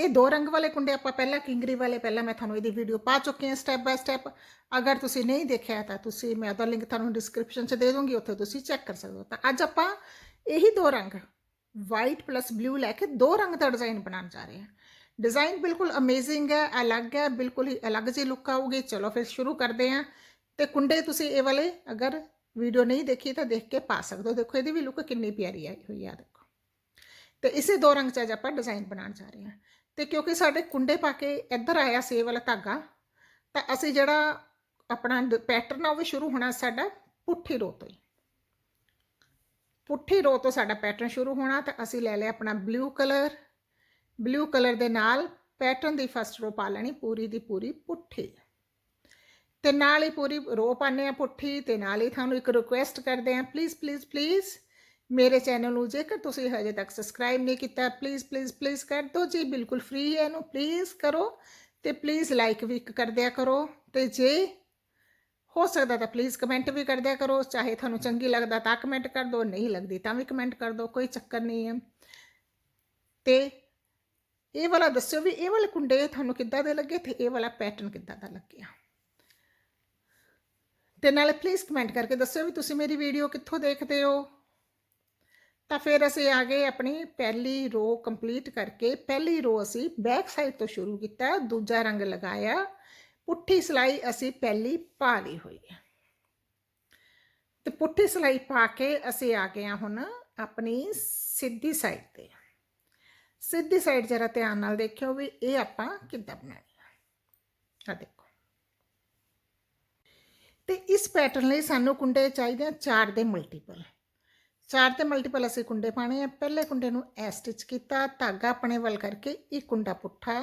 ਇਹ ਦੋ ਰੰਗ ਵਾਲੇ ਕੁੰਡੇ ਆਪਾਂ ਪਹਿਲਾਂ ਕਿੰਗਰੀ ਵਾਲੇ ਪਹਿਲਾਂ ਮੈਂ ਤੁਹਾਨੂੰ ਇਹਦੀ ਵੀਡੀਓ ਪਾ ਚੁੱਕੀ ਹਾਂ ਸਟੈਪ ਬਾਏ ਸਟੈਪ ਅਗਰ ਤੁਸੀਂ ਨਹੀਂ ਦੇਖਿਆ ਤਾਂ ਤੁਸੀਂ ਮੈਂ ਉਹਦਾ ਲਿੰਕ ਤੁਹਾਨੂੰ ਡਿਸਕ੍ਰਿਪਸ਼ਨ 'ਚ ਦੇ ਦੂੰਗੀ ਉੱਥੇ ਤੁਸੀਂ ਚੈੱਕ ਕਰ ਸਕਦੇ ਹੋ ਤਾਂ ਅੱਜ ਆਪਾਂ ਇਹੀ ਦੋ ਰੰਗ ਵਾਈਟ ਪਲੱਸ ਬਲੂ ਲੈ ਕੇ ਦੋ ਰੰਗ ਦਾ ਡਿਜ਼ਾਈਨ ਬਣਾਉਣ ਜਾ ਰਹੇ ਹਾਂ ਡਿਜ਼ਾਈਨ ਬਿਲਕੁਲ ਅਮੇਜ਼ਿੰਗ ਹੈ ਅਲੱਗ ਹੈ ਬਿਲਕੁਲ ਹੀ ਅਲੱਗ ਜਿਹੀ ਲੁੱਕ ਆਊਗੀ ਚਲੋ ਫਿਰ ਸ਼ੁਰੂ ਕਰਦੇ ਹਾਂ ਤੇ ਕੁੰਡੇ ਤੁਸੀਂ ਇਹ ਵਾਲੇ ਅਗਰ ਵੀਡੀਓ ਨਹੀਂ ਦੇਖੀ ਤਾਂ ਦੇਖ ਕੇ ਪਾ ਸਕਦੇ ਹੋ ਦੇਖੋ ਇਹਦੀ ਵੀ ਲੁੱਕ ਕਿੰਨੀ ਪਿਆਰੀ ਆਈ ਹੋਈ ਆ ਦੇਖੋ ਤੇ ਇਸੇ ਦੋ ਰੰਗ 'ਚ ਅੱਜ ਆਪਾਂ ਡਿਜ਼ਾਈਨ ਬਣਾਉਣ ਜਾ ਰਹੇ ਹਾਂ ਤੇ ਕਿਉਂਕਿ ਸਾਡੇ ਕੁੰਡੇ ਪਾ ਕੇ ਇੱਧਰ ਆਇਆ ਸੀ ਵਾਲਾ ਧਾਗਾ, ਤਾਂ ਅਸੀਂ ਜਿਹੜਾ ਆਪਣਾ ਪੈਟਰਨ ਆ ਉਹ ਵੀ ਸ਼ੁਰੂ ਹੋਣਾ ਸਾਡਾ ਪੁੱਠੀ ਰੋ ਤੋਂ ਹੀ। ਪੁੱਠੀ ਰੋ ਤੋਂ ਸਾਡਾ ਪੈਟਰਨ ਸ਼ੁਰੂ ਹੋਣਾ, ਤਾਂ ਅਸੀਂ ਲੈ ਲਿਆ ਆਪਣਾ ਬਲੂ ਕਲਰ ਬਲੂ ਕਲਰ ਦੇ ਨਾਲ ਪੈਟਰਨ ਦੀ ਫਸਟ ਰੋ ਪਾ ਲੈਣੀ, ਪੂਰੀ ਦੀ ਪੂਰੀ ਪੁੱਠੀ। ਤੇ ਨਾਲ ਹੀ ਪੂਰੀ ਰੋ ਪਾਣੇ ਆ ਪੁੱਠੀ, ਤੇ ਨਾਲ ਹੀ ਤੁਹਾਨੂੰ ਇੱਕ ਰਿਕੁਐਸਟ ਕਰਦੇ ਆ ਪਲੀਜ਼ ਪਲੀਜ਼ ਪਲੀਜ਼ ਮੇਰੇ ਚੈਨਲ ਨੂੰ ਜੇਕਰ ਤੁਸੀਂ ਹਜੇ ਤੱਕ ਸਬਸਕ੍ਰਾਈਬ ਨਹੀਂ ਕੀਤਾ ਪਲੀਜ਼ ਪਲੀਜ਼ ਪਲੀਜ਼ ਕਰ ਦਿਓ। ਜੀ ਬਿਲਕੁਲ ਫ੍ਰੀ ਹੈ ਇਹਨੂੰ ਪਲੀਜ਼ ਕਰੋ ਤੇ ਪਲੀਜ਼ ਲਾਈਕ ਵੀ ਕਰ ਦਿਆ ਕਰੋ ਤੇ ਜੇ ਹੋ ਸਕਦਾ ਤਾਂ ਪਲੀਜ਼ ਕਮੈਂਟ ਵੀ ਕਰ ਦਿਆ ਕਰੋ। ਚਾਹੇ ਤੁਹਾਨੂੰ ਚੰਗੀ ਲੱਗਦਾ ਤਾਂ ਕਮੈਂਟ ਕਰ ਦਿਓ, ਨਹੀਂ ਲੱਗਦੀ ਤਾਂ ਵੀ ਕਮੈਂਟ ਕਰ ਦਿਓ, ਕੋਈ ਚੱਕਰ ਨਹੀਂ ਹੈ। ਤੇ ਇਹ ਵਾਲਾ ਦੱਸਿਓ ਵੀ ਇਹ ਵਾਲੇ ਕੁੰਡੇ ਤੁਹਾਨੂੰ ਕਿੱਦਾਂ ਦੇ ਲੱਗੇ ਤੇ ਇਹ ਵਾਲਾ ਪੈਟਰਨ ਕਿੱਦਾਂ ਦਾ ਲੱਗਿਆ? ਤੇ ਨਾਲੇ ਪਲੀਜ਼ ਕਮੈਂਟ ਕਰਕੇ ਦੱਸਿਓ ਵੀ ਤੁਸੀਂ ਮੇਰੀ ਵੀਡੀਓ ਕਿੱਥੋਂ ਦੇਖਦੇ ਹੋ? ਤਾਂ ਫਿਰ ਅਸੀਂ ਆ ਗਏ ਆਪਣੀ ਪਹਿਲੀ ਰੋ ਕੰਪਲੀਟ ਕਰਕੇ, ਪਹਿਲੀ ਰੋ ਅਸੀਂ ਬੈਕ ਸਾਈਡ ਤੋਂ ਸ਼ੁਰੂ ਕੀਤਾ, ਦੂਜਾ ਰੰਗ ਲਗਾਇਆ। ਪੁੱਠੀ ਸਲਾਈ ਅਸੀਂ ਪਹਿਲੀ ਪਾ ਲਈ ਹੋਈ ਹੈ। ਤੇ ਪੁੱਠੀ ਸਲਾਈ ਪਾ ਕੇ ਅਸੀਂ ਆ ਗਏ ਹਾਂ ਹੁਣ ਆਪਣੀ ਸਿੱਧੀ ਸਾਈਡ ਤੇ। ਸਿੱਧੀ ਸਾਈਡ ਜਰਾ ਧਿਆਨ ਨਾਲ ਦੇਖਿਓ ਵੀ ਇਹ ਆਪਾਂ ਕਿੱਦਾਂ ਬਣਾਉਣੀ ਆ ਦੇਖੋ। ਤੇ ਇਸ ਪੈਟਰਨ ਲਈ ਸਾਨੂੰ ਕੁੰਡੇ ਚਾਹੀਦੇ ਆ ਚਾਰ ਦੇ ਮਲਟੀਪਲ ਚਾਰ ਤੇ ਮਲਟੀਪਲ ਅਸੀਂ ਕੁੰਡੇ ਪਾਣੇ ਆ। ਪਹਿਲੇ ਕੁੰਡੇ ਨੂੰ ਐ ਸਟਿਚ ਕੀਤਾ, ਧਾਗਾ ਆਪਣੇ ਵੱਲ ਕਰਕੇ ਇੱਕ ਕੁੰਡਾ ਪੁੱਠਾ।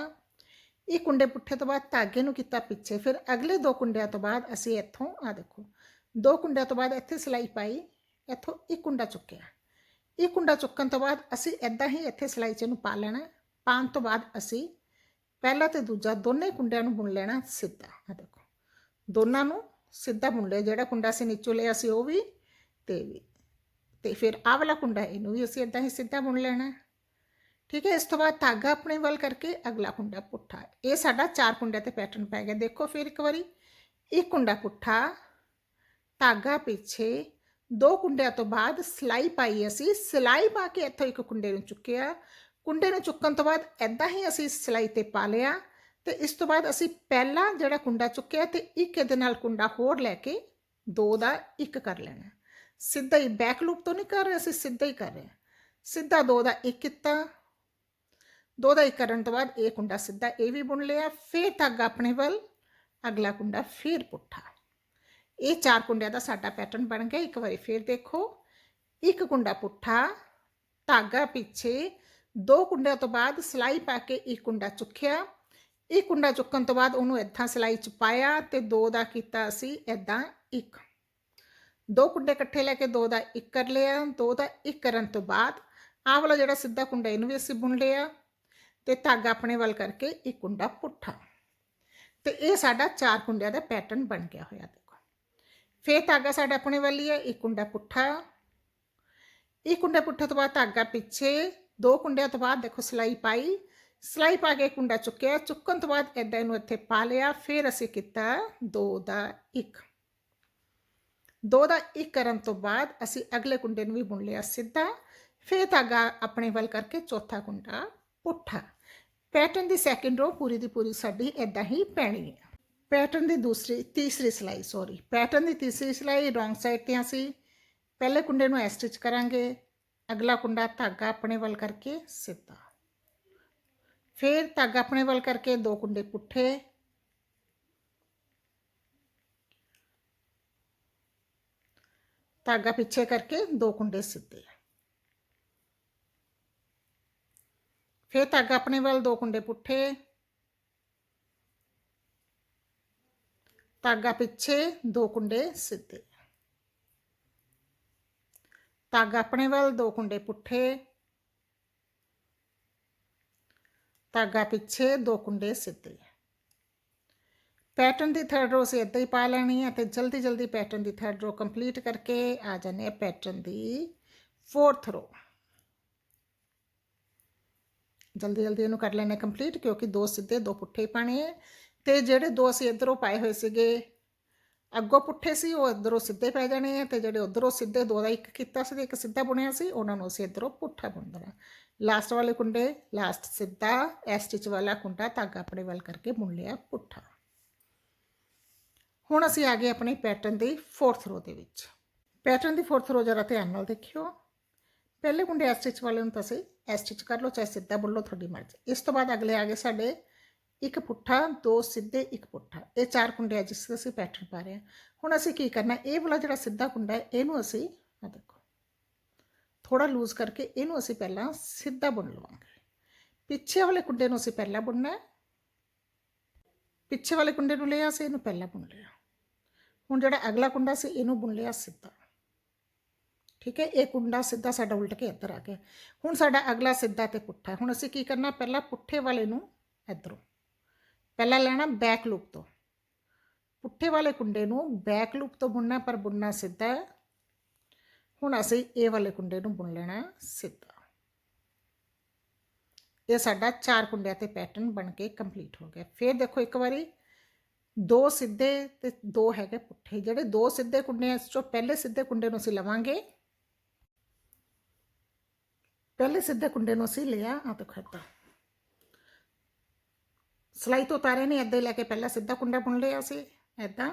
ਇਹ ਕੁੰਡੇ ਪੁੱਠੇ ਤੋਂ ਬਾਅਦ ਧਾਗੇ ਨੂੰ ਕੀਤਾ ਪਿੱਛੇ। ਫਿਰ ਅਗਲੇ ਦੋ ਕੁੰਡਿਆਂ ਤੋਂ ਬਾਅਦ ਅਸੀਂ ਇੱਥੋਂ ਆ ਦੇਖੋ, ਦੋ ਕੁੰਡਿਆਂ ਤੋਂ ਬਾਅਦ ਇੱਥੇ ਸਲਾਈ ਪਾਈ, ਇੱਥੋਂ ਇੱਕ ਕੁੰਡਾ ਚੁੱਕਿਆ। ਇਹ ਕੁੰਡਾ ਚੁੱਕਣ ਤੋਂ ਬਾਅਦ ਅਸੀਂ ਐਦਾਂ ਹੀ ਇੱਥੇ ਸਲਾਈ ਚ ਨੂੰ ਪਾ ਲੈਣਾ। ਪਾਉਣ ਤੋਂ ਬਾਅਦ ਅਸੀਂ ਪਹਿਲਾ ਤੇ ਦੂਜਾ ਦੋਨੇ ਕੁੰਡਿਆਂ ਨੂੰ ਬੁਣ ਲੈਣਾ ਸਿੱਧਾ ਆ ਦੇਖੋ। ਦੋਨਾਂ ਨੂੰ ਸਿੱਧਾ ਬੁਣ ਲਿਆ। ਜਿਹੜਾ ਕੁੰਡਾ ਅਸੀਂ ਨੀਚੋਂ ਲਿਆ ਸੀ ਉਹ ਵੀ ਤੇ ਵੀ। ਤੇ ਫਿਰ ਆਹ ਵਾਲਾ ਕੁੰਡਾ ਇਹਨੂੰ ਵੀ ਅਸੀਂ ਇਦਾਂ ਹੀ ਸਿੱਧਾ ਬੁਣ ਲੈਣਾ ਠੀਕ ਹੈ, ਇਸ ਤੋਂ ਬਾਅਦ ਧਾਗਾ ਆਪਣੇ ਵੱਲ ਕਰਕੇ ਅਗਲਾ ਕੁੰਡਾ ਪੁੱਠਾ। ਇਹ ਸਾਡਾ ਚਾਰ ਕੁੰਡਿਆਂ ਤੇ ਪੈਟਰਨ ਪੈ ਗਿਆ। ਦੇਖੋ ਫਿਰ ਇੱਕ ਵਾਰੀ ਇੱਕ ਕੁੰਡਾ ਪੁੱਠਾ, ਧਾਗਾ ਪਿੱਛੇ, ਦੋ ਕੁੰਡਿਆਂ ਤੋਂ ਬਾਅਦ ਸਲਾਈ ਪਾਈ ਅਸੀਂ। ਸਲਾਈ ਪਾ ਕੇ ਇੱਥੋਂ ਇੱਕ ਕੁੰਡੇ ਨੂੰ ਚੁੱਕਿਆ। ਕੁੰਡੇ ਨੂੰ ਚੁੱਕਣ ਤੋਂ ਬਾਅਦ ਐਦਾਂ ਹੀ ਅਸੀਂ ਸਲਾਈ ਤੇ ਪਾ ਲਿਆ। ਤੇ ਇਸ ਤੋਂ ਬਾਅਦ ਅਸੀਂ ਪਹਿਲਾ ਜਿਹੜਾ ਕੁੰਡਾ ਚੁੱਕਿਆ ਤੇ ਇੱਕ ਇਹਦੇ ਨਾਲ ਕੁੰਡਾ ਹੋਰ ਲੈ ਕੇ ਦੋ ਦਾ ਇੱਕ ਕਰ ਲੈਣਾ। ਸਿੱਧਾ ਹੀ ਬੈਕ ਲੂਪ ਤੋਂ ਨਹੀਂ ਕਰ ਰਹੇ, ਅਸੀਂ ਸਿੱਧਾ ਹੀ ਕਰ ਰਹੇ ਹਾਂ। ਸਿੱਧਾ ਦੋ ਦਾ ਇੱਕ ਕੀਤਾ, ਦੋ ਦਾ ਇੱਕ ਕਰਨ ਤੋਂ ਬਾਅਦ ਇਹ ਕੁੰਡਾ ਸਿੱਧਾ ਇਹ ਵੀ ਬੁਣ ਲਿਆ, ਫਿਰ ਧਾਗਾ ਆਪਣੇ ਵੱਲ, ਅਗਲਾ ਕੁੰਡਾ ਫਿਰ ਪੁੱਠਾ। ਇਹ ਚਾਰ ਕੁੰਡਿਆਂ ਦਾ ਸਾਡਾ ਪੈਟਰਨ ਬਣ ਗਿਆ, ਇੱਕ ਵਾਰੀ ਫਿਰ ਦੇਖੋ, ਇੱਕ ਕੁੰਡਾ ਪੁੱਠਾ, ਧਾਗਾ ਪਿੱਛੇ, ਦੋ ਕੁੰਡਿਆਂ ਤੋਂ ਬਾਅਦ ਸਲਾਈ ਪਾ ਕੇ ਇੱਕ ਕੁੰਡਾ ਚੁੱਕਿਆ। ਇਹ ਕੁੰਡਾ ਚੁੱਕਣ ਤੋਂ ਬਾਅਦ ਉਹਨੂੰ ਇੱਥਾਂ ਸਲਾਈ ਚ ਪਾਇਆ ਤੇ ਦੋ ਦਾ ਕੀਤਾ ਅਸੀਂ ਇਦਾਂ ਇੱਕ। ਦੋ ਕੁੰਡੇ ਇਕੱਠੇ ਲੈ ਕੇ, ਦੋ ਦਾ ਇੱਕ ਕਰ ਲਿਆ, ਦੋ ਦਾ ਇੱਕ ਕਰਨ ਤੋਂ ਬਾਅਦ ਆਹ ਵਾਲਾ ਜਿਹੜਾ ਸਿੱਧਾ ਕੁੰਡਾ, ਇਹਨੂੰ ਵੀ ਅਸੀਂ ਬੁਣ ਲਿਆ ਤੇ ਧਾਗਾ ਆਪਣੇ ਵੱਲ ਕਰਕੇ ਇੱਕ ਕੁੰਡਾ ਪੁੱਠਾ। ਤੇ ਇਹ ਸਾਡਾ ਚਾਰ ਕੁੰਡਿਆਂ ਦਾ ਪੈਟਰਨ ਬਣ ਗਿਆ ਹੋਇਆ, ਦੇਖੋ। ਫੇਰ ਧਾਗਾ ਸਾਡਾ ਆਪਣੇ ਵੱਲ ਹੀ ਹੈ ਇੱਕ ਕੁੰਡਾ ਪੁੱਠਾ। ਇੱਕ ਕੁੰਡਾ ਪੁੱਠੇ ਤੋਂ ਬਾਅਦ ਧਾਗਾ ਪਿੱਛੇ, ਦੋ ਕੁੰਡਿਆਂ ਤੋਂ ਬਾਅਦ ਦੇਖੋ ਸਲਾਈ ਪਾਈ। ਸਲਾਈ ਪਾ ਕੇ ਕੁੰਡਾ ਚੁੱਕਿਆ, ਚੁੱਕਣ ਤੋਂ ਬਾਅਦ ਇਦਾਂ ਇਹਨੂੰ ਇੱਥੇ ਪਾ ਲਿਆ, ਫਿਰ ਅਸੀਂ ਕੀਤਾ ਦੋ ਦਾ ਇੱਕ। ਦੋ ਦਾ ਇੱਕ ਕਰਨ ਤੋਂ ਬਾਅਦ ਅਸੀਂ ਅਗਲੇ ਕੁੰਡੇ ਨੂੰ ਵੀ ਬੁਣ ਲਿਆ ਸਿੱਧਾ। ਫਿਰ ਧਾਗਾ ਆਪਣੇ ਵੱਲ ਕਰਕੇ ਚੌਥਾ ਕੁੰਡਾ ਪੁੱਠਾ। ਪੈਟਰਨ ਦੀ ਸੈਕਿੰਡ ਰੋ ਪੂਰੀ ਦੀ ਪੂਰੀ ਸਾਡੀ ਇਦਾਂ ਹੀ ਪੈਣੀ ਹੈ। ਪੈਟਰਨ ਦੀ ਦੂਸਰੀ, ਤੀਸਰੀ ਸਿਲਾਈ ਸੌਰੀ ਪੈਟਰਨ ਦੀ ਤੀਸਰੀ ਸਿਲਾਈ ਰੋਂਗ ਸਾਈਡ ਤੇ ਅਸੀਂ ਪਹਿਲੇ ਕੁੰਡੇ ਨੂੰ ਐ ਸਟਿਚ ਕਰਾਂਗੇ। ਅਗਲਾ ਕੁੰਡਾ ਧਾਗਾ ਆਪਣੇ ਵੱਲ ਕਰਕੇ ਸਿੱਧਾ। ਫਿਰ ਧਾਗਾ ਆਪਣੇ ਵੱਲ ਕਰਕੇ ਦੋ ਕੁੰਡੇ ਪੁੱਠੇ। ਧਾਗਾ ਪਿੱਛੇ ਕਰਕੇ ਦੋ ਕੁੰਡੇ ਸਿੱਧੇ ਫਿਰ ਧਾਗਾ ਆਪਣੇ ਵੱਲ ਦੋ ਕੁੰਡੇ ਪੁੱਠੇ ਧਾਗਾ ਪਿੱਛੇ ਦੋ ਕੁੰਡੇ ਸਿੱਧੇ ਧਾਗਾ ਆਪਣੇ ਵੱਲ ਦੋ ਕੁੰਡੇ ਪੁੱਠੇ ਧਾਗਾ ਪਿੱਛੇ ਦੋ ਕੁੰਡੇ ਸਿੱਧੇ ਪੈਟਰਨ ਦੀ ਥਰਡ ਰੋ ਅਸੀਂ ਇੱਦਾਂ ਹੀ ਪਾ ਲੈਣੀ ਹੈ ਤੇ ਜਲਦੀ ਜਲਦੀ ਪੈਟਰਨ ਦੀ ਥਰਡ ਰੋ ਕੰਪਲੀਟ ਕਰਕੇ ਆ ਜਾਂਦੇ ਆ ਪੈਟਰਨ ਦੀ ਫੋਰਥ ਰੋ ਜਲਦੀ ਜਲਦੀ ਇਹਨੂੰ ਕਰ ਲੈਣਾ ਕੰਪਲੀਟ ਕਿਉਂਕਿ ਦੋ ਸਿੱਧੇ, ਦੋ ਪੁੱਠੇ ਹੀ ਪਾਣੇ ਹੈ। ਤੇ ਜਿਹੜੇ ਦੋ ਅਸੀਂ ਇਧਰੋਂ ਪਾਏ ਹੋਏ ਸੀਗੇ, ਅੱਗੋਂ ਪੁੱਠੇ ਸੀ, ਉਹ ਇਧਰੋਂ ਸਿੱਧੇ ਪੈ ਜਾਣੇ ਆ ਤੇ ਜਿਹੜੇ ਉਧਰੋਂ ਸਿੱਧੇ ਦੋ ਦਾ ਇੱਕ ਕੀਤਾ ਸੀ ਤੇ ਇੱਕ ਸਿੱਧਾ ਬੁਣਿਆ ਸੀ, ਉਹਨਾਂ ਨੂੰ ਅਸੀਂ ਇਧਰੋਂ ਪੁੱਠਾ ਬੁਣ ਦੇਣਾ। ਲਾਸਟ ਵਾਲੇ ਕੁੰਡੇ ਲਾਸਟ ਸਿੱਧਾ ਐ ਸਟਿਚ ਵਾਲਾ ਕੁੰਡਾ ਧਾਗਾ ਆਪਣੇ ਵੱਲ ਕਰਕੇ ਬੁਣ ਲਿਆ ਪੁੱਠਾ। ਹੁਣ ਅਸੀਂ ਆ ਗਏ ਆਪਣੇ ਪੈਟਰਨ ਦੀ 4th ਰੋ ਦੇ ਵਿੱਚ। ਪੈਟਰਨ ਦੀ 4th ਰੋ ਜਰਾ ਧਿਆਨ ਨਾਲ ਦੇਖਿਓ। ਪਹਿਲੇ ਕੁੰਡੇ ਐ ਸਟਿਚ ਵਾਲੇ ਨੂੰ ਤਾਂ ਅਸੀਂ ਐ ਸਟਿਚ ਕਰ ਲਓ, ਚਾਹੇ ਸਿੱਧਾ ਬੁਣ ਲਓ ਤੁਹਾਡੀ ਮਰਜ਼ੀ। ਇਸ ਤੋਂ ਬਾਅਦ ਅਗਲੇ ਆ ਗਏ ਸਾਡੇ ਇੱਕ ਪੁੱਠਾ, ਦੋ ਸਿੱਧੇ, ਇੱਕ ਪੁੱਠਾ। ਇਹ ਚਾਰ ਕੁੰਡੇ ਆ ਜਿਸ ਤੇ ਅਸੀਂ ਪੈਟਰਨ ਪਾ ਰਹੇ ਹਾਂ। ਹੁਣ ਅਸੀਂ ਕੀ ਕਰਨਾ, ਇਹ ਵਾਲਾ ਜਿਹੜਾ ਸਿੱਧਾ ਕੁੰਡਾ ਹੈ, ਇਹਨੂੰ ਅਸੀਂ ਆ ਦੇਖੋ ਥੋੜਾ ਲੂਜ਼ ਕਰਕੇ ਇਹਨੂੰ ਅਸੀਂ ਪਹਿਲਾਂ ਸਿੱਧਾ ਬੁਣ ਲਵਾਂਗੇ। ਪਿੱਛੇ ਵਾਲੇ ਕੁੰਡੇ ਨੂੰ ਅਸੀਂ ਪਹਿਲਾਂ ਬੁਣਨਾ ਹੈ। ਪਿੱਛੇ ਵਾਲੇ ਕੁੰਡੇ ਨੂੰ ਲਿਆ ਅਸੀਂ ਇਹਨੂੰ ਪਹਿਲਾਂ ਬੁਣ ਲਿਆ। ਹੁਣ ਜਿਹੜਾ ਅਗਲਾ ਕੁੰਡਾ ਸੀ, ਇਹਨੂੰ ਬੁਣ ਲਿਆ ਸਿੱਧਾ। ਠੀਕ ਹੈ, ਇਹ ਕੁੰਡਾ ਸਿੱਧਾ ਸਾਡਾ ਉਲਟ ਕੇ ਇੱਧਰ ਆ ਗਿਆ। ਹੁਣ ਸਾਡਾ ਅਗਲਾ ਸਿੱਧਾ ਤੇ ਪੁੱਠਾ ਹੁਣ ਅਸੀਂ ਕੀ ਕਰਨਾ, ਪਹਿਲਾਂ ਪੁੱਠੇ ਵਾਲੇ ਨੂੰ ਇੱਧਰੋਂ, ਪਹਿਲਾਂ ਲੈਣਾ ਬੈਕ ਲੂਪ ਤੋਂ। ਪੁੱਠੇ ਵਾਲੇ ਕੁੰਡੇ ਨੂੰ ਬੈਕ ਲੂਪ ਤੋਂ ਬੁਣਨਾ ਪਰ ਬੁਣਨਾ ਸਿੱਧਾ ਹੈ। ਹੁਣ ਅਸੀਂ ਇਹ ਵਾਲੇ ਕੁੰਡੇ ਨੂੰ ਬੁਣ ਲੈਣਾ ਸਿੱਧਾ। ਇਹ ਸਾਡਾ ਚਾਰ ਕੁੰਡਿਆਂ ਤੇ ਪੈਟਰਨ ਬਣ ਕੇ ਕੰਪਲੀਟ ਹੋ ਗਿਆ। ਫਿਰ ਦੇਖੋ ਇੱਕ ਵਾਰੀ ਦੋ ਸਿੱਧੇ ਤੇ ਦੋ ਹੈਗੇ ਪੁੱਠੇ। ਜਿਹੜੇ ਦੋ ਸਿੱਧੇ ਕੁੰਡੇ ਆ, ਇਸ ਚੋਂ ਪਹਿਲੇ ਸਿੱਧੇ ਕੁੰਡੇ ਨੂੰ ਅਸੀਂ ਲਵਾਂਗੇ। ਪਹਿਲੇ ਸਿੱਧੇ ਕੁੰਡੇ ਨੂੰ ਅਸੀਂ ਲਿਆ ਆ ਦੇਖੋ ਇੱਦਾਂ। ਸਲਾਈ ਤੋਂ ਉਤਾਰੇ ਨੇ ਇੱਦਾਂ ਹੀ ਲੈ ਕੇ ਪਹਿਲਾ ਸਿੱਧਾ ਕੁੰਡਾ ਬੁਣ ਲਿਆ ਸੀ ਇੱਦਾਂ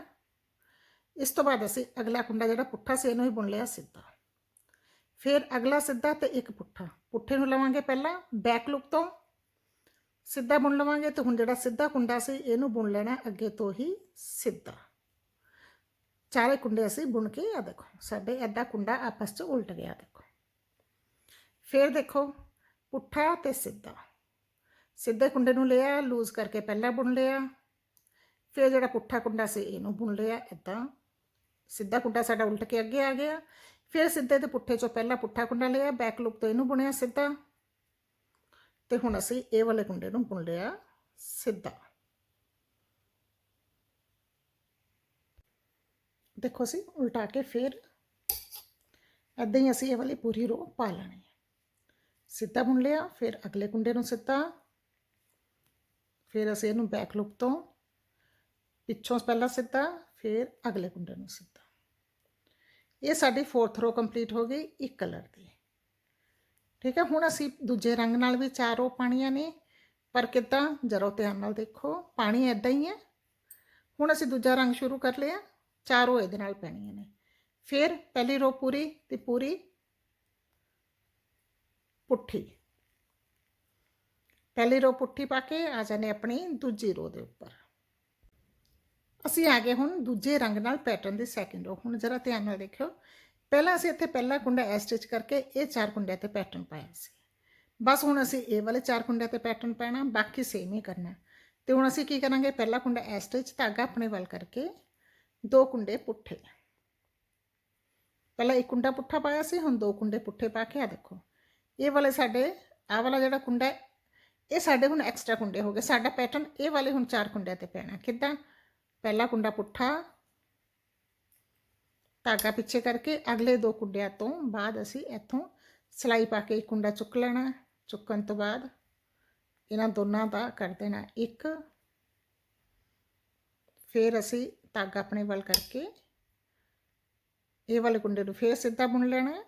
ਇਸ ਤੋਂ ਬਾਅਦ ਅਸੀਂ ਅਗਲਾ ਕੁੰਡਾ ਜਿਹੜਾ ਪੁੱਠਾ ਸੀ, ਇਹਨੂੰ ਹੀ ਬੁਣ ਲਿਆ ਸਿੱਧਾ। ਫਿਰ ਅਗਲਾ ਸਿੱਧਾ ਤੇ ਇੱਕ ਪੁੱਠਾ। ਪੁੱਠੇ ਨੂੰ ਲਵਾਂਗੇ ਪਹਿਲਾਂ, ਬੈਕ ਲੁੱਕ ਤੋਂ। ਸਿੱਧਾ ਬੁਣ ਲਵਾਂਗੇ ਤੇ ਹੁਣ ਜਿਹੜਾ ਸਿੱਧਾ ਕੁੰਡਾ ਸੀ ਇਹਨੂੰ ਬੁਣ ਲੈਣਾ ਅੱਗੇ ਤੋਂ ਹੀ ਸਿੱਧਾ। ਚਾਰੇ ਕੁੰਡੇ ਅਸੀਂ ਬੁਣ ਕੇ ਆ ਦੇਖੋ, ਸਾਡੇ ਐਡਾ ਕੁੰਡਾ ਆਪਸ 'ਚ ਉਲਟ ਗਿਆ ਦੇਖੋ। ਫਿਰ ਦੇਖੋ, ਪੁੱਠਾ ਤੇ ਸਿੱਧਾ। ਸਿੱਧੇ ਕੁੰਡੇ ਨੂੰ ਲਿਆ, ਲੂਜ਼ ਕਰਕੇ ਪਹਿਲਾਂ ਬੁਣ ਲਿਆ। ਫਿਰ ਜਿਹੜਾ ਪੁੱਠਾ ਕੁੰਡਾ ਸੀ ਇਹਨੂੰ ਬੁਣ ਲਿਆ ਇਦਾਂ ਸਿੱਧਾ ਕੁੰਡਾ ਸਾਡਾ ਉਲਟ ਕੇ ਅੱਗੇ ਆ ਗਿਆ। ਫਿਰ ਸਿੱਧੇ ਤੇ ਪੁੱਠੇ ਚੋਂ ਪਹਿਲਾਂ ਪੁੱਠਾ ਕੁੰਡਾ ਲਿਆ ਬੈਕ ਲੁੱਪ ਤੋਂ ਇਹਨੂੰ ਬੁਣਿਆ ਸਿੱਧਾ। ਤੇ ਹੁਣ ਅਸੀਂ ਇਹ ਵਾਲੇ ਕੁੰਡੇ ਨੂੰ ਬੁਣ ਲਿਆ ਸਿੱਧਾ। ਦੇਖੋ ਅਸੀਂ ਉਲਟਾ ਕੇ ਫਿਰ ਏਦਾਂ ਹੀ ਅਸੀਂ ਇਹ ਵਾਲੀ ਪੂਰੀ ਰੋ ਪਾ ਲੈਣੀ ਹੈ। ਸਿੱਧਾ ਬੁਣ ਲਿਆ, ਫਿਰ ਅਗਲੇ ਕੁੰਡੇ ਨੂੰ ਸਿੱਧਾ। ਫਿਰ ਅਸੀਂ ਇਹਨੂੰ ਬੈਕ ਲੁੱਪ ਤੋਂ ਪਿੱਛੋਂ ਪਹਿਲਾਂ ਸਿੱਧਾ, ਫਿਰ ਅਗਲੇ ਕੁੰਡੇ ਨੂੰ ਸਿੱਧਾ। ਇਹ ਸਾਡੀ 4th ਰੋ ਕੰਪਲੀਟ ਹੋ ਗਈ ਇੱਕ ਕਲਰ ਦੀ। ਠੀਕ ਹੈ, ਹੁਣ ਅਸੀਂ ਦੂਜੇ ਰੰਗ ਨਾਲ ਵੀ ਚਾਰ ਰੋ ਪਾਣੀਆਂ ਨੇ, ਪਰ ਕਿੱਦਾਂ? ਜਰੋ ਧਿਆਨ ਨਾਲ ਦੇਖੋ, ਪਾਣੀ ਐਦਾਂ ਹੀ ਹੈ। ਹੁਣ ਅਸੀਂ ਦੂਜਾ ਰੰਗ ਸ਼ੁਰੂ ਕਰ ਲਿਆ, ਚਾਰ ਰੋ ਇਹਦੇ ਨਾਲ ਪੈਣੀਆਂ ਨੇ। ਫਿਰ ਪਹਿਲੀ ਰੋ ਪੂਰੀ ਤੇ ਪੂਰੀ ਪੁੱਠੀ। ਪਹਿਲੀ ਰੋ ਪੁੱਠੀ ਪਾ ਕੇ ਆ ਜਾਣੇ ਆਪਣੀ ਦੂਜੀ ਰੋ ਦੇ ਉੱਪਰ। ਅਸੀਂ ਆ ਗਏ ਹੁਣ ਦੂਜੇ ਰੰਗ ਨਾਲ ਪੈਟਰਨ ਦੀ ਸੈਕਿੰਡ ਰੋ। ਹੁਣ ਜਰਾ ਧਿਆਨ ਨਾਲ ਦੇਖਿਓ ਪਹਿਲਾਂ ਅਸੀਂ ਇੱਥੇ ਪਹਿਲਾ ਕੁੰਡਾ ਐ ਸਟਿਚ ਕਰਕੇ ਇਹ ਚਾਰ ਕੁੰਡਿਆਂ ਤੇ ਪੈਟਰਨ ਪਾਇਆ ਸੀ। ਬਸ ਹੁਣ ਅਸੀਂ ਇਹ ਵਾਲੇ ਚਾਰ ਕੁੰਡਿਆਂ ਤੇ ਪੈਟਰਨ ਪਾਣਾ, ਬਾਕੀ ਸੇਮ ਹੀ ਕਰਨਾ। ਤੇ ਹੁਣ ਅਸੀਂ ਕੀ ਕਰਾਂਗੇ, ਪਹਿਲਾ ਕੁੰਡਾ ਐ ਸਟਿਚ ਧਾਗਾ ਆਪਣੇ ਵੱਲ ਕਰਕੇ ਦੋ ਕੁੰਡੇ ਪੁੱਠੇ। ਪਹਿਲਾਂ ਇੱਕ ਕੁੰਡਾ ਪੁੱਠਾ ਪਾਇਆ ਸੀ, ਹੁਣ ਦੋ ਕੁੰਡੇ ਪੁੱਠੇ ਪਾ ਕੇ ਆ ਦੇਖੋ। ਇਹ ਵਾਲੇ ਸਾਡੇ, ਆਹ ਵਾਲਾ ਜਿਹੜਾ ਕੁੰਡਾ ਹੈ ਇਹ ਸਾਡੇ ਹੁਣ ਐਕਸਟਰਾ ਕੁੰਡੇ ਹੋ ਗਏ। ਸਾਡਾ ਪੈਟਰਨ ਇਹ ਵਾਲੇ ਹੁਣ ਚਾਰ ਕੁੰਡਿਆਂ ਤੇ ਪੈਣਾ। ਕਿੱਦਾਂ? ਪਹਿਲਾ ਕੁੰਡਾ ਪੁੱਠਾ ਧਾਗਾ ਪਿੱਛੇ ਕਰਕੇ ਅਗਲੇ ਦੋ ਕੁੰਡਿਆਂ ਤੋਂ ਬਾਅਦ ਅਸੀਂ ਇੱਥੋਂ ਸਲਾਈ ਪਾ ਕੇ ਇੱਕ ਕੁੰਡਾ ਚੁੱਕ ਲੈਣਾ ਚੁੱਕਣ ਤੋਂ ਬਾਅਦ ਇਹਨਾਂ ਦੋਨਾਂ ਦਾ ਕਰ ਦੇਣਾ ਇੱਕ। ਫਿਰ ਅਸੀਂ ਧਾਗਾ ਆਪਣੇ ਵੱਲ ਕਰਕੇ ਇਹ ਵਾਲੇ ਕੁੰਡੇ ਨੂੰ ਫੇਰ ਸਿੱਧਾ ਬੁਣ ਲੈਣਾ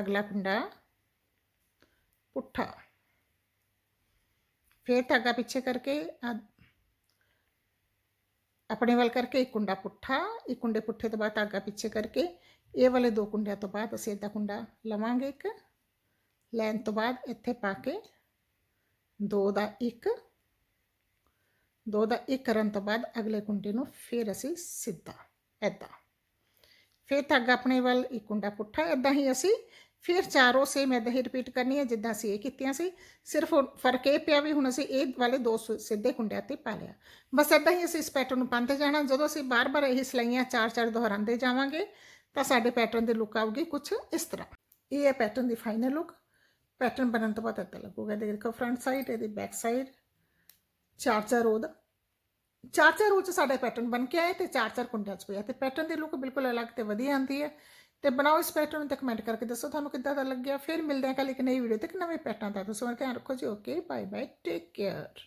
ਅਗਲਾ ਕੁੰਡਾ ਪੁੱਠਾ। ਫਿਰ ਧਾਗਾ ਪਿੱਛੇ ਕਰਕੇ ਆ- ਆਪਣੇ ਵੱਲ ਕਰਕੇ, ਇੱਕ ਕੁੰਡਾ ਪੁੱਠਾ, ਇੱਕ ਕੁੰਡੇ ਪੁੱਠੇ ਤੋਂ ਬਾਅਦ ਧਾਗਾ ਪਿੱਛੇ ਕਰਕੇ, ਇਹ ਵਾਲੇ ਦੋ ਕੁੰਡਿਆਂ ਤੋਂ ਬਾਅਦ ਅਸੀਂ ਇਹਦਾ ਕੁੰਡਾ ਲਵਾਂਗੇ ਇੱਕ। ਲੈਣ ਤੋਂ ਬਾਅਦ ਇੱਥੇ ਪਾ ਕੇ ਦੋ ਦਾ ਇੱਕ, ਦੋ ਦਾ ਇੱਕ ਕਰਨ ਤੋਂ ਬਾਅਦ ਅਗਲੇ ਕੁੰਡੇ ਨੂੰ ਫਿਰ ਅਸੀਂ ਸਿੱਧਾ ਐਦਾਂ ਫਿਰ ਧਾਗਾ ਆਪਣੇ ਵੱਲ, ਇੱਕ ਕੁੰਡਾ ਪੁੱਠਾ ਐਦਾਂ ਹੀ ਅਸੀਂ ਫਿਰ ਚਾਰੋਂ ਸੇਮ ਐਦਾਂ ਹੀ ਰਿਪੀਟ ਕਰਨੀ ਹੈ ਜਿੱਦਾਂ ਅਸੀਂ ਇਹ ਕੀਤੀਆਂ ਸੀ। ਸਿਰਫ ਫ਼ਰਕ ਇਹ ਪਿਆ ਵੀ ਹੁਣ ਅਸੀਂ ਇਹ ਵਾਲੇ ਦੋ ਸਿੱਧੇ ਕੁੰਡਿਆਂ ਤੇ ਪਾ ਲਿਆ। ਬਸ ਐਦਾਂ ਹੀ ਅਸੀਂ ਇਸ ਪੈਟਰਨ ਨੂੰ ਪਾਉਂਦੇ ਜਾਣਾ। ਜਦੋਂ ਅਸੀਂ ਬਾਰ-ਬਾਰ ਇਹ ਸਲਾਈਆਂ ਚਾਰ-ਚਾਰ ਦੁਹਰਾਉਂਦੇ ਜਾਵਾਂਗੇ, ਤਾਂ ਸਾਡੇ ਪੈਟਰਨ ਦੀ ਲੁੱਕ ਆਊਗੀ ਕੁਝ ਇਸ ਤਰ੍ਹਾਂ। ਇਹ ਹੈ ਪੈਟਰਨ ਦੀ ਫਾਈਨਲ ਲੁੱਕ ਪੈਟਰਨ ਬਣਨ ਤੋਂ ਬਾਅਦ ਇੱਦਾਂ ਲੱਗੂਗਾ। ਦੇਖੋ ਫਰੰਟ ਸਾਈਡ ਇਹਦੀ ਬੈਕ ਸਾਈਡ ਚਾਰ ਚਾਰ ਰੋ ਦਾ ਚਾਰ ਚਾਰ ਰੋ ਚ ਸਾਡਾ ਪੈਟਰਨ ਬਣ ਕੇ ਆਇਆ ਤੇ ਚਾਰ ਚਾਰ ਕੁੰਡਿਆਂ ਚ ਪਿਆ ਤੇ ਪੈਟਰਨ ਦੀ ਲੁੱਕ ਬਿਲਕੁਲ ਅਲੱਗ ਤੇ ਵਧੀਆ ਆਉਂਦੀ ਹੈ। ਤੇ ਬਣਾਓ ਇਸ ਪੈਟਰਨ ਨੂੰ ਤੇ ਕਮੈਂਟ ਕਰਕੇ ਦੱਸੋ ਤੁਹਾਨੂੰ ਕਿੱਦਾਂ ਦਾ ਲੱਗਿਆ। ਫਿਰ ਮਿਲਦੇ ਹਾਂ ਕੱਲ ਇੱਕ ਨਈ ਵੀਡੀਓ ਤੇ ਇੱਕ ਨਵੇਂ ਪੈਟਰਨ ਦਾ ਤੁਸੀਂ ਧਿਆਨ ਰੱਖੋ ਜੀ। Okay bye bye take care